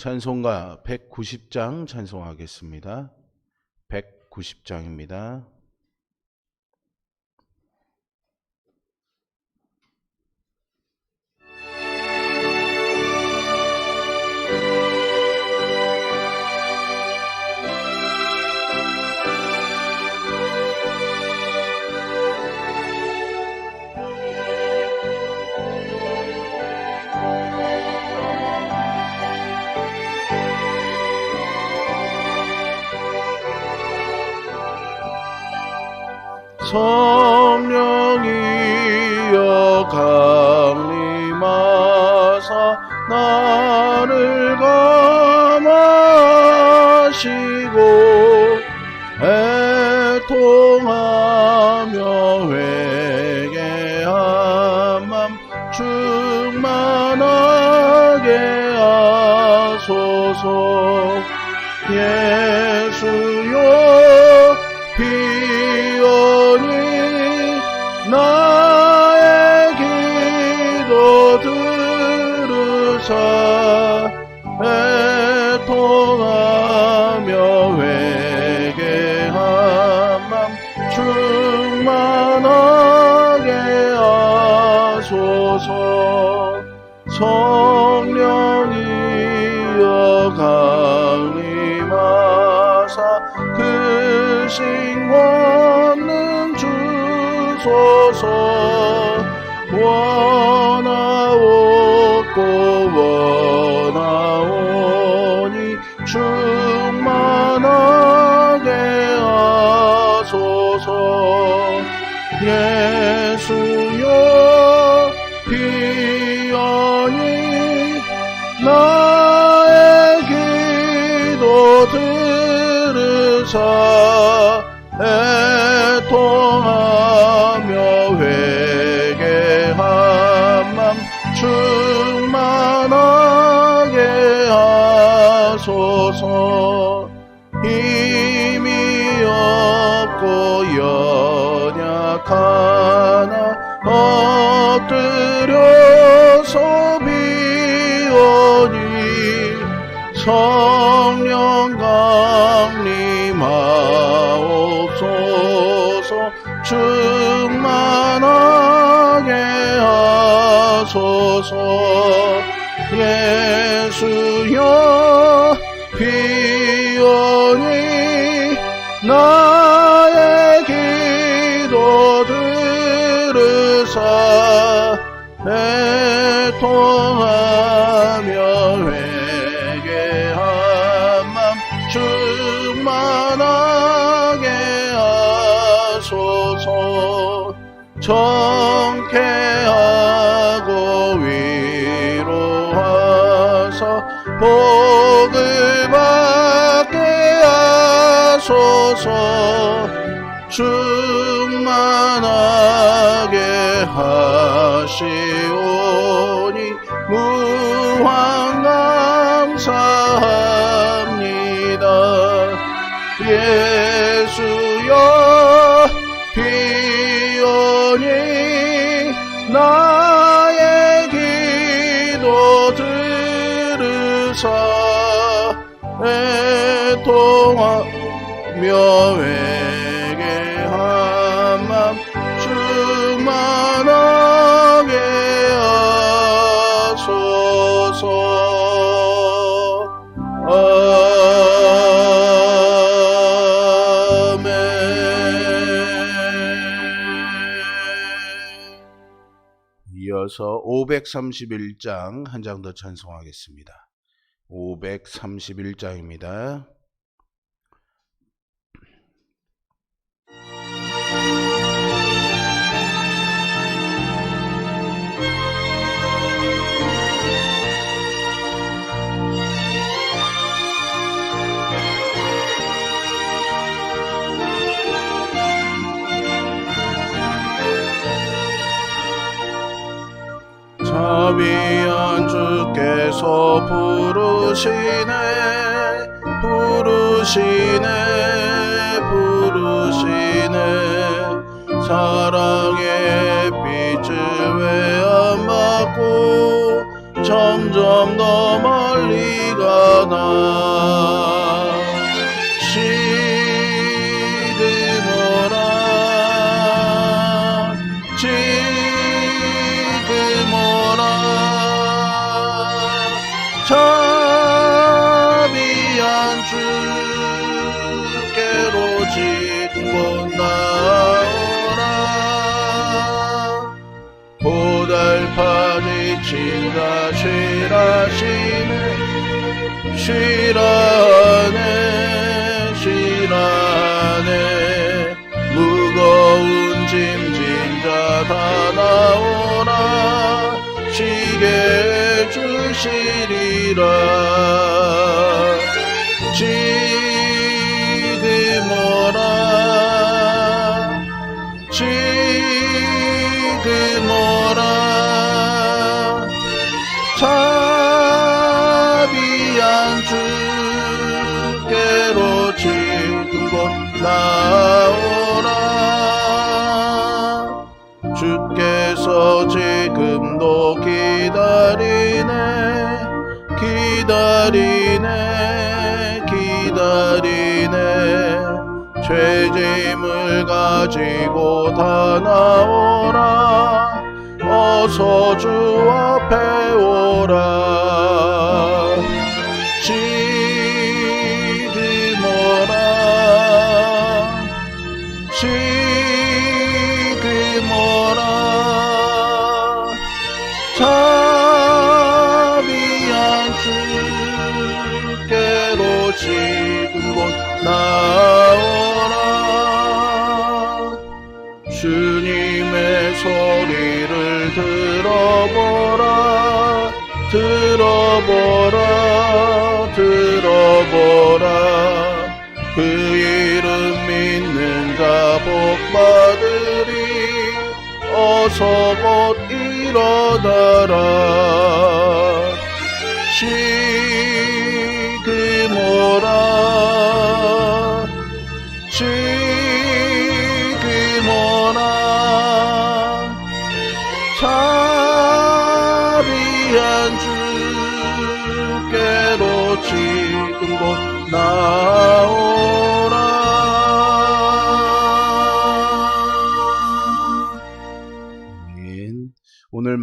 찬송가 190장 찬송하겠습니다. 190장입니다. 성령이여 강 들으사 애통하며 회개한 맘 충만하게 하소서. 성령이여 강림하사 그 신 권능 주소서. 원 나의 기도 들으사 애통하며 회개한 맘 충만하게 하소서. 힘이 없고 연약하나 엎드려 하소서 예수여 피오니 나 합니다. 예수여 피오니 나 531장 한 장 더 찬송하겠습니다. 531장입니다. 자비한 주께서 부르시네 부르시네 부르시네. 사랑의 빛을 왜 안 받고 점점 더 멀리 가나 쉬라네 쉬라네. 무거운 짐진 자다 나오라. 쉬게 해주시리라. 지 나오라. 어서 주 앞에 오라 서곧 일어나라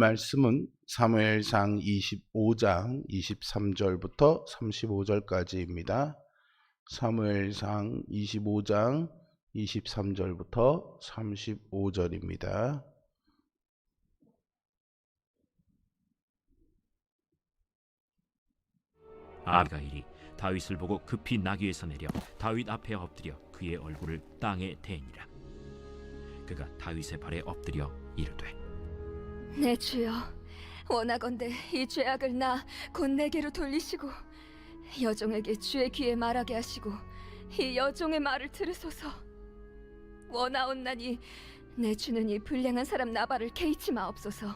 말씀은 사무엘상 25장 23절부터 35절까지입니다. 사무엘상 25장 23절부터 35절입니다. 아비가일이 다윗을 보고 급히 나귀에서 내려 다윗 앞에 엎드려 그의 얼굴을 땅에 대니라. 그가 다윗의 발에 엎드려 이르되 내 주여. 원하건대 이 죄악을 나 곧 내게로 돌리시고 여종에게 주의 귀에 말하게 하시고 이 여종의 말을 들으소서. 원하옵나니 내 주는 이 불량한 사람 나발을 개의치 마옵소서.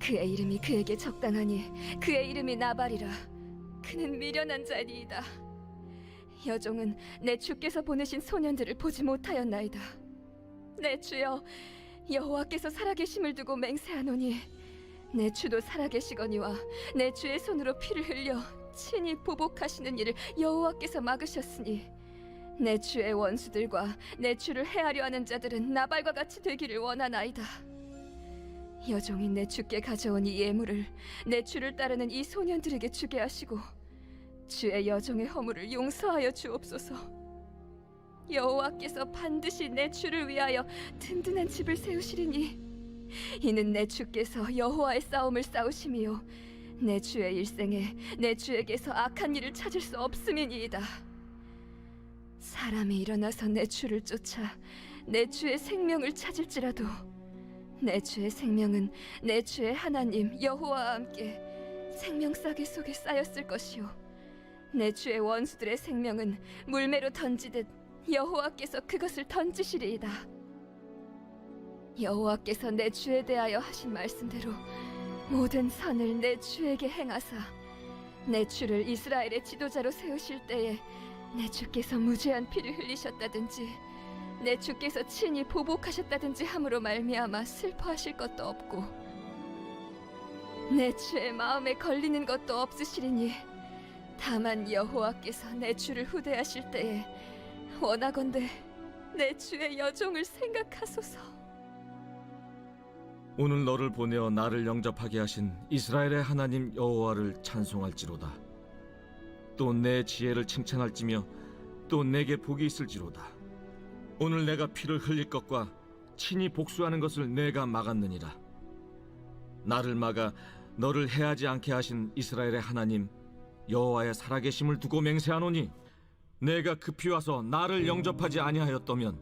그의 이름이 그에게 적당하니 그의 이름이 나발이라. 그는 미련한 자니이다. 여종은 내 주께서 보내신 소년들을 보지 못하였나이다. 내 주여 여호와께서 살아계심을 두고 맹세하노니 내 주도 살아계시거니와 내 주의 손으로 피를 흘려 친히 보복하시는 일을 여호와께서 막으셨으니 내 주의 원수들과 내 주를 해하려 하는 자들은 나발과 같이 되기를 원하나이다. 여종이 내 주께 가져온 이 예물을 내 주를 따르는 이 소년들에게 주게 하시고 주의 여종의 허물을 용서하여 주옵소서. 여호와께서 반드시 내 주를 위하여 든든한 집을 세우시리니 이는 내 주께서 여호와의 싸움을 싸우심이요 내 주의 일생에 내 주에게서 악한 일을 찾을 수 없음이니이다. 사람이 일어나서 내 주를 쫓아 내 주의 생명을 찾을지라도 내 주의 생명은 내 주의 하나님 여호와와 함께 생명싸개 속에 쌓였을 것이요 내 주의 원수들의 생명은 물매로 던지듯 여호와께서 그것을 던지시리이다. 여호와께서 내 주에 대하여 하신 말씀대로 모든 선을 내 주에게 행하사 내 주를 이스라엘의 지도자로 세우실 때에 내 주께서 무죄한 피를 흘리셨다든지 내 주께서 친히 보복하셨다든지 함으로 말미암아 슬퍼하실 것도 없고 내 주의 마음에 걸리는 것도 없으시리니 다만 여호와께서 내 주를 후대하실 때에 원하건대 내 주의 여종을 생각하소서. 오늘 너를 보내어 나를 영접하게 하신 이스라엘의 하나님 여호와를 찬송할지로다. 또 내 지혜를 칭찬할지며 또 내게 복이 있을지로다. 오늘 내가 피를 흘릴 것과 친히 복수하는 것을 내가 막았느니라. 나를 막아 너를 해하지 않게 하신 이스라엘의 하나님 여호와의 살아계심을 두고 맹세하노니 내가 급히 와서 나를 영접하지 아니하였더면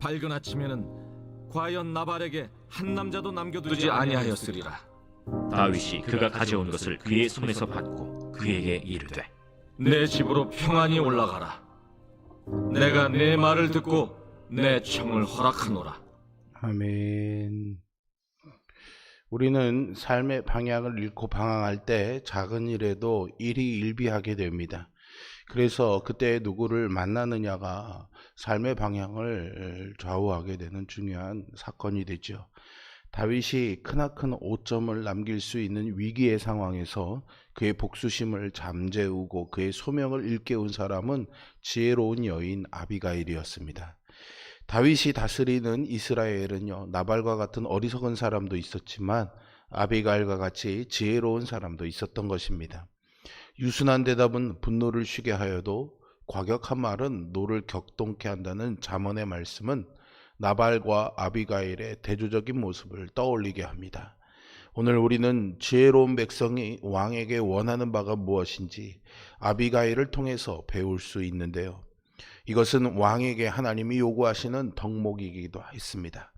밝은 아침에는 과연 나발에게 한 남자도 남겨두지 아니하였으리라. 다윗이 그가 가져온 것을 그의 손에서 받고 그에게 이르되 내 집으로 평안히 올라가라. 내가 내 말을 듣고 내 청을 허락하노라. 아멘. 우리는 삶의 방향을 잃고 방황할 때 작은 일에도 일이 일비하게 됩니다. 그래서 그때 누구를 만나느냐가 삶의 방향을 좌우하게 되는 중요한 사건이 되죠. 다윗이 크나큰 오점을 남길 수 있는 위기의 상황에서 그의 복수심을 잠재우고 그의 소명을 일깨운 사람은 지혜로운 여인 아비가일이었습니다. 다윗이 다스리는 이스라엘은요 나발과 같은 어리석은 사람도 있었지만 아비가일과 같이 지혜로운 사람도 있었던 것입니다. 유순한 대답은 분노를 쉬게 하여도 과격한 말은 노를 격동케 한다는 잠언의 말씀은 나발과 아비가일의 대조적인 모습을 떠올리게 합니다. 오늘 우리는 지혜로운 백성이 왕에게 원하는 바가 무엇인지 아비가일을 통해서 배울 수 있는데요. 이것은 왕에게 하나님이 요구하시는 덕목이기도 했습니다.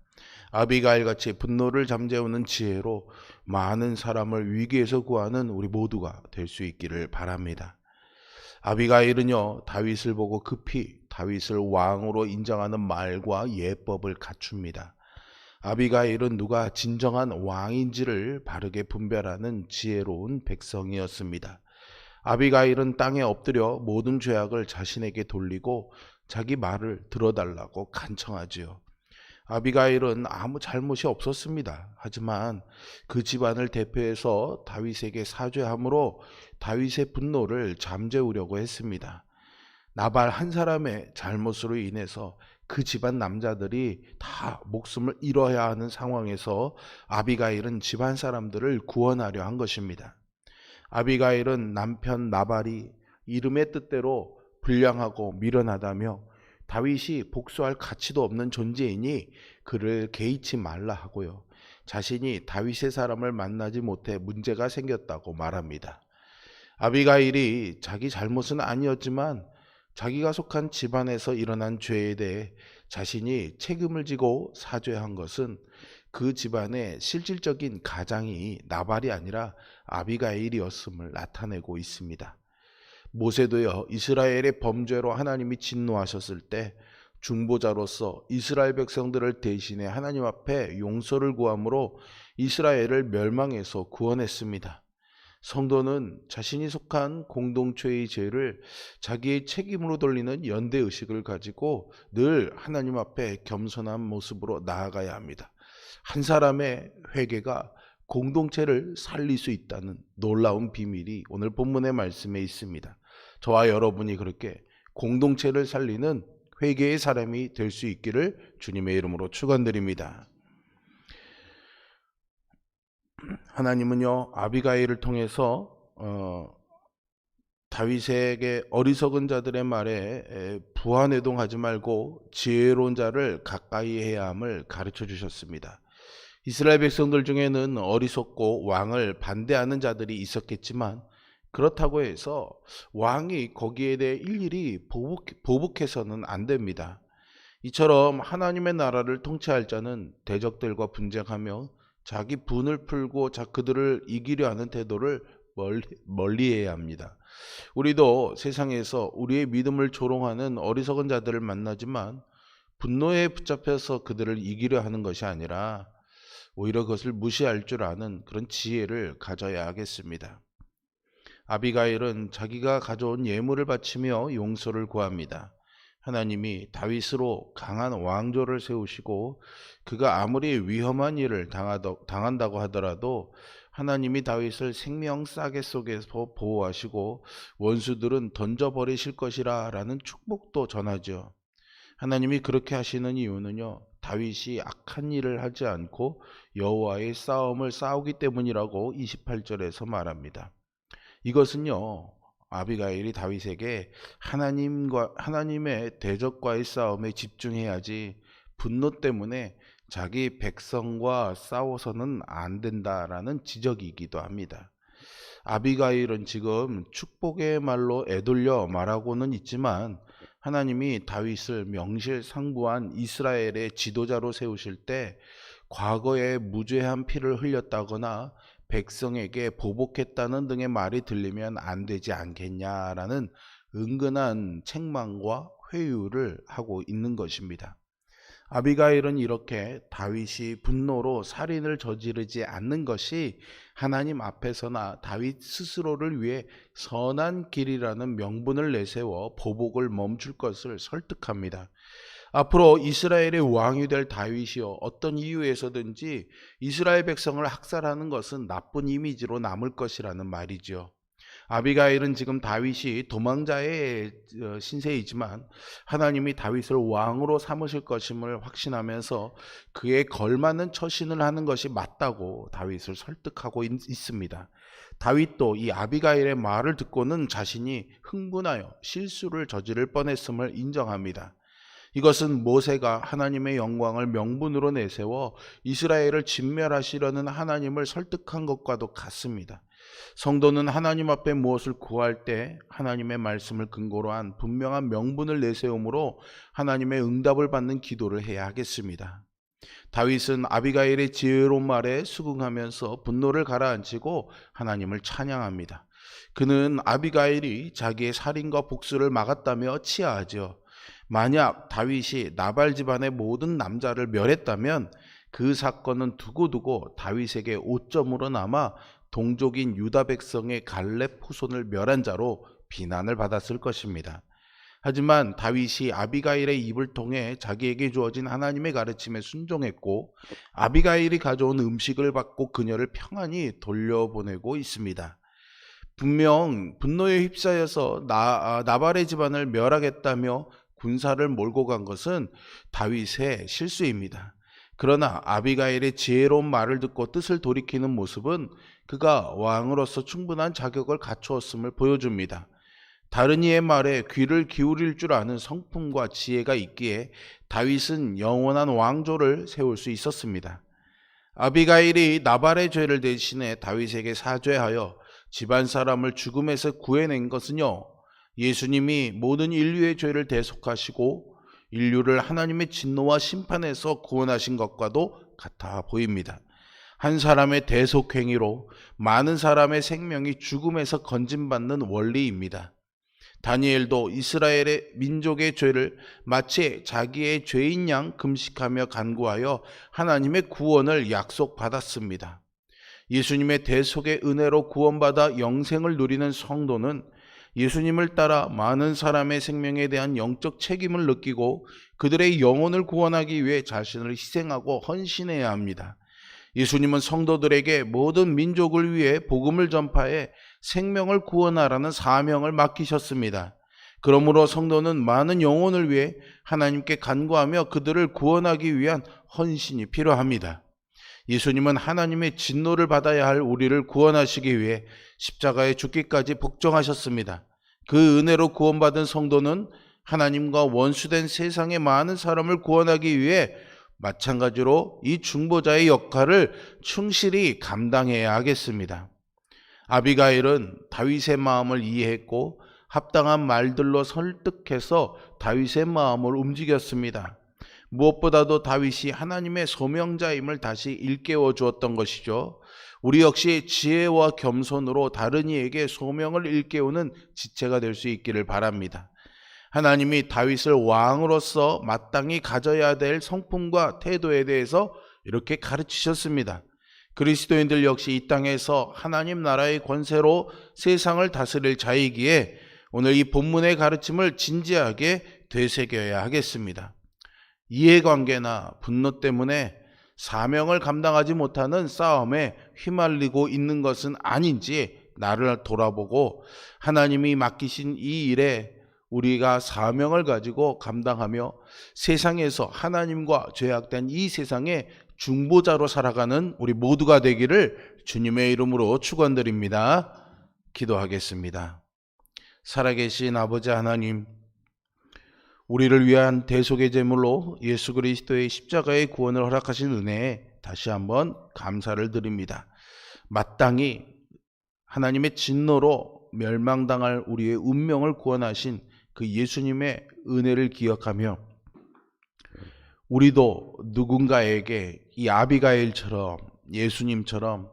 아비가일 같이 분노를 잠재우는 지혜로 많은 사람을 위기에서 구하는 우리 모두가 될 수 있기를 바랍니다. 아비가일은요 다윗을 보고 급히 다윗을 왕으로 인정하는 말과 예법을 갖춥니다. 아비가일은 누가 진정한 왕인지를 바르게 분별하는 지혜로운 백성이었습니다. 아비가일은 땅에 엎드려 모든 죄악을 자신에게 돌리고 자기 말을 들어달라고 간청하지요. 아비가일은 아무 잘못이 없었습니다. 하지만 그 집안을 대표해서 다윗에게 사죄함으로 다윗의 분노를 잠재우려고 했습니다. 나발 한 사람의 잘못으로 인해서 그 집안 남자들이 다 목숨을 잃어야 하는 상황에서 아비가일은 집안 사람들을 구원하려 한 것입니다. 아비가일은 남편 나발이 이름의 뜻대로 불량하고 미련하다며 다윗이 복수할 가치도 없는 존재이니 그를 개의치 말라 하고요. 자신이 다윗의 사람을 만나지 못해 문제가 생겼다고 말합니다. 아비가일이 자기 잘못은 아니었지만 자기가 속한 집안에서 일어난 죄에 대해 자신이 책임을 지고 사죄한 것은 그 집안의 실질적인 가장이 나발이 아니라 아비가일이었음을 나타내고 있습니다. 모세도요 이스라엘의 범죄로 하나님이 진노하셨을 때 중보자로서 이스라엘 백성들을 대신해 하나님 앞에 용서를 구함으로 이스라엘을 멸망해서 구원했습니다. 성도는 자신이 속한 공동체의 죄를 자기의 책임으로 돌리는 연대 의식을 가지고 늘 하나님 앞에 겸손한 모습으로 나아가야 합니다. 한 사람의 회개가 공동체를 살릴 수 있다는 놀라운 비밀이 오늘 본문의 말씀에 있습니다. 저와 여러분이 그렇게 공동체를 살리는 회개의 사람이 될 수 있기를 주님의 이름으로 축원드립니다. 하나님은요 아비가일을 통해서 어, 다윗에게 어리석은 자들의 말에 에, 부하내동하지 말고 지혜로운 자를 가까이 해야 함을 가르쳐 주셨습니다. 이스라엘 백성들 중에는 어리석고 왕을 반대하는 자들이 있었겠지만 그렇다고 해서 왕이 거기에 대해 일일이 보복, 보복 해서는 안 됩니다. 이처럼 하나님의 나라를 통치할 자는 대적들과 분쟁하며 자기 분을 풀고 자 그들을 이기려 하는 태도를 멀리, 멀리해야 합니다. 우리도 세상에서 우리의 믿음을 조롱하는 어리석은 자들을 만나지만 분노에 붙잡혀서 그들을 이기려 하는 것이 아니라 오히려 그것을 무시할 줄 아는 그런 지혜를 가져야 하겠습니다. 아비가일은 자기가 가져온 예물을 바치며 용서를 구합니다. 하나님이 다윗으로 강한 왕조를 세우시고 그가 아무리 위험한 일을 당한다고 하더라도 하나님이 다윗을 생명 싸개 속에서 보호하시고 원수들은 던져버리실 것이라 라는 축복도 전하죠. 하나님이 그렇게 하시는 이유는요. 다윗이 악한 일을 하지 않고 여호와의 싸움을 싸우기 때문이라고 28절에서 말합니다. 이것은요. 아비가일이 다윗에게 하나님과 하나님의 대적과의 싸움에 집중해야지 분노 때문에 자기 백성과 싸워서는 안 된다라는 지적이기도 합니다. 아비가일은 지금 축복의 말로 애돌려 말하고는 있지만 하나님이 다윗을 명실상부한 이스라엘의 지도자로 세우실 때 과거에 무죄한 피를 흘렸다거나 백성에게 보복했다는 등의 말이 들리면 안 되지 않겠냐라는 은근한 책망과 회유를 하고 있는 것입니다. 아비가일은 이렇게 다윗이 분노로 살인을 저지르지 않는 것이 하나님 앞에서나 다윗 스스로를 위해 선한 길이라는 명분을 내세워 보복을 멈출 것을 설득합니다. 앞으로 이스라엘의 왕이 될 다윗이요 어떤 이유에서든지 이스라엘 백성을 학살하는 것은 나쁜 이미지로 남을 것이라는 말이죠. 아비가일은 지금 다윗이 도망자의 어, 신세이지만 하나님이 다윗을 왕으로 삼으실 것임을 확신하면서 그에 걸맞는 처신을 하는 것이 맞다고 다윗을 설득하고 있, 있습니다. 다윗도 이 아비가일의 말을 듣고는 자신이 흥분하여 실수를 저지를 뻔했음을 인정합니다. 이것은 모세가 하나님의 영광을 명분으로 내세워 이스라엘을 진멸하시려는 하나님을 설득한 것과도 같습니다. 성도는 하나님 앞에 무엇을 구할 때 하나님의 말씀을 근거로 한 분명한 명분을 내세움으로 하나님의 응답을 받는 기도를 해야 하겠습니다. 다윗은 아비가일의 지혜로운 말에 수긍하면서 분노를 가라앉히고 하나님을 찬양합니다. 그는 아비가일이 자기의 살인과 복수를 막았다며 치하하죠. 만약 다윗이 나발 집안의 모든 남자를 멸했다면 그 사건은 두고두고 다윗에게 오점으로 남아 동족인 유다 백성의 갈렙 후손을 멸한 자로 비난을 받았을 것입니다. 하지만 다윗이 아비가일의 입을 통해 자기에게 주어진 하나님의 가르침에 순종했고 아비가일이 가져온 음식을 받고 그녀를 평안히 돌려보내고 있습니다. 분명 분노에 휩싸여서 나, 아, 나발의 집안을 멸하겠다며 군사를 몰고 간 것은 다윗의 실수입니다. 그러나 아비가일의 지혜로운 말을 듣고 뜻을 돌이키는 모습은 그가 왕으로서 충분한 자격을 갖추었음을 보여줍니다. 다른 이의 말에 귀를 기울일 줄 아는 성품과 지혜가 있기에 다윗은 영원한 왕조를 세울 수 있었습니다. 아비가일이 나발의 죄를 대신해 다윗에게 사죄하여 집안 사람을 죽음에서 구해낸 것은요, 예수님이 모든 인류의 죄를 대속하시고 인류를 하나님의 진노와 심판에서 구원하신 것과도 같아 보입니다. 한 사람의 대속행위로 많은 사람의 생명이 죽음에서 건진받는 원리입니다. 다니엘도 이스라엘의 민족의 죄를 마치 자기의 죄인 양 금식하며 간구하여 하나님의 구원을 약속받았습니다. 예수님의 대속의 은혜로 구원받아 영생을 누리는 성도는 예수님을 따라 많은 사람의 생명에 대한 영적 책임을 느끼고 그들의 영혼을 구원하기 위해 자신을 희생하고 헌신해야 합니다. 예수님은 성도들에게 모든 민족을 위해 복음을 전파해 생명을 구원하라는 사명을 맡기셨습니다. 그러므로 성도는 많은 영혼을 위해 하나님께 간구하며 그들을 구원하기 위한 헌신이 필요합니다. 예수님은 하나님의 진노를 받아야 할 우리를 구원하시기 위해 십자가에 죽기까지 복종하셨습니다. 그 은혜로 구원받은 성도는 하나님과 원수된 세상의 많은 사람을 구원하기 위해 마찬가지로 이 중보자의 역할을 충실히 감당해야 하겠습니다. 아비가일은 다윗의 마음을 이해했고 합당한 말들로 설득해서 다윗의 마음을 움직였습니다. 무엇보다도 다윗이 하나님의 소명자임을 다시 일깨워 주었던 것이죠. 우리 역시 지혜와 겸손으로 다른 이에게 소명을 일깨우는 지체가 될 수 있기를 바랍니다. 하나님이 다윗을 왕으로서 마땅히 가져야 될 성품과 태도에 대해서 이렇게 가르치셨습니다. 그리스도인들 역시 이 땅에서 하나님 나라의 권세로 세상을 다스릴 자이기에 오늘 이 본문의 가르침을 진지하게 되새겨야 하겠습니다. 이해관계나 분노 때문에 사명을 감당하지 못하는 싸움에 휘말리고 있는 것은 아닌지 나를 돌아보고 하나님이 맡기신 이 일에 우리가 사명을 가지고 감당하며 세상에서 하나님과 죄악된 이 세상의 중보자로 살아가는 우리 모두가 되기를 주님의 이름으로 축원드립니다. 기도하겠습니다. 살아계신 아버지 하나님, 우리를 위한 대속의 제물로 예수 그리스도의 십자가의 구원을 허락하신 은혜에 다시 한번 감사를 드립니다. 마땅히 하나님의 진노로 멸망당할 우리의 운명을 구원하신 그 예수님의 은혜를 기억하며 우리도 누군가에게 이 아비가일처럼 예수님처럼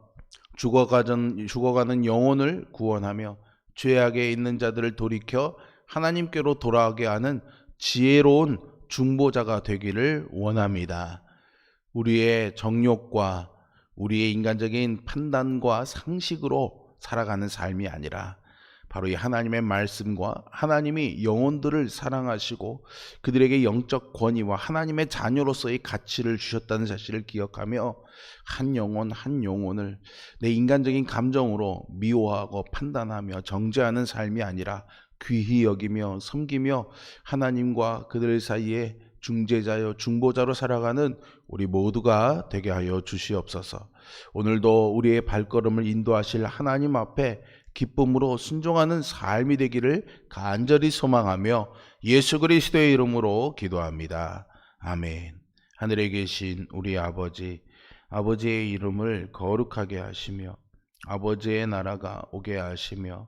죽어가는, 죽어가는 영혼을 구원하며 죄악에 있는 자들을 돌이켜 하나님께로 돌아오게 하는 지혜로운 중보자가 되기를 원합니다. 우리의 정욕과 우리의 인간적인 판단과 상식으로 살아가는 삶이 아니라 바로 이 하나님의 말씀과 하나님이 영혼들을 사랑하시고 그들에게 영적 권위와 하나님의 자녀로서의 가치를 주셨다는 사실을 기억하며 한 영혼 한 영혼을 내 인간적인 감정으로 미워하고 판단하며 정죄하는 삶이 아니라 귀히 여기며 섬기며 하나님과 그들 사이에 중재자여 중보자로 살아가는 우리 모두가 되게 하여 주시옵소서. 오늘도 우리의 발걸음을 인도하실 하나님 앞에 기쁨으로 순종하는 삶이 되기를 간절히 소망하며 예수 그리스도의 이름으로 기도합니다. 아멘. 하늘에 계신 우리 아버지, 아버지의 이름을 거룩하게 하시며 아버지의 나라가 오게 하시며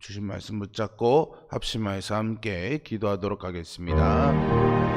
주신 말씀 붙잡고 합심하여서 함께 기도하도록 하겠습니다.